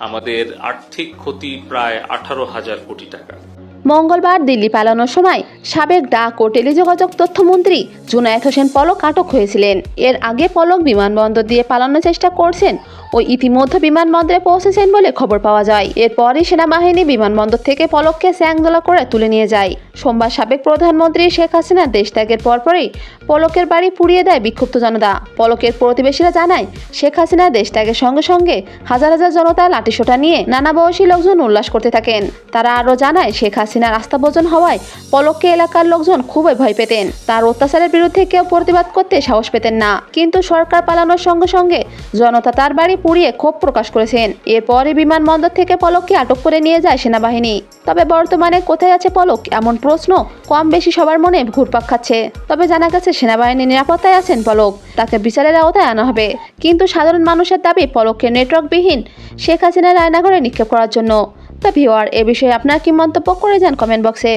আমাদের আর্থিক ক্ষতি প্রায় আঠারো হাজার কোটি টাকা। মঙ্গলবার দিল্লি পালানোর সময় সাবেক ডাক ও টেলিযোগাযোগ তথ্যমন্ত্রী জুনায়েদ হোসেন পলক আটক হয়েছিলেন। এর আগে পলক বিমানবন্দর দিয়ে পালানোর চেষ্টা করছেন ও ইতিমধ্যে বিমানবন্দরে পৌঁছেছেন বলে খবর পাওয়া যায়। এরপরই সেনাবাহিনী বিমানবন্দর থেকে পলককে স্যাংদোলা করে তুলে নিয়ে যায়। সোমবার সাবেক প্রধানমন্ত্রী শেখ হাসিনা দেশ ত্যাগের পরপরই পলকের বাড়ি পুড়িয়ে দেয় বিক্ষুব্ধ জনতা। পলকের প্রতিবেশীরা জানায়, শেখ হাসিনা দেশ ত্যাগের সঙ্গে সঙ্গে হাজার হাজার জনতা লাঠিসোঁটা নিয়ে নানা বয়সী লোকজন উল্লাস করতে থাকেন। তারা আরও জানায়, শেখ হাসিনার আস্থাভোজন হওয়ায় পলককে এলাকার লোকজন খুবই ভয় পেতেন। তার অত্যাচারের বিরুদ্ধে কেউ প্রতিবাদ করতে সাহস পেতেন না। কিন্তু সরকার পালানোর সঙ্গে সঙ্গে জনতা তার বাড়ি পুড়িয়ে ক্ষোভ প্রকাশ করেছেন। এরপরই বিমানবন্দর থেকে পলককে আটক করে নিয়ে যায় সেনাবাহিনী। তবে বর্তমানে কোথায় আছে পলক, এমন প্রশ্ন কম বেশি সবার মনে ঘুরপাক খাচ্ছে। তবে জানা গেছে, সেনাবাহিনীর নিরাপত্তায় আছেন পলক। তাকে বিচারের আওতায় আনা হবে। কিন্তু সাধারণ মানুষের দাবি, পলককে নেটওয়ার্কবিহীন শেখ হাসিনার রায়নাগরে নিক্ষেপ করার জন্য। তা ভিওয়ার এ বিষয়ে আপনার কি মন্তব্য করে যান কমেন্ট বক্সে।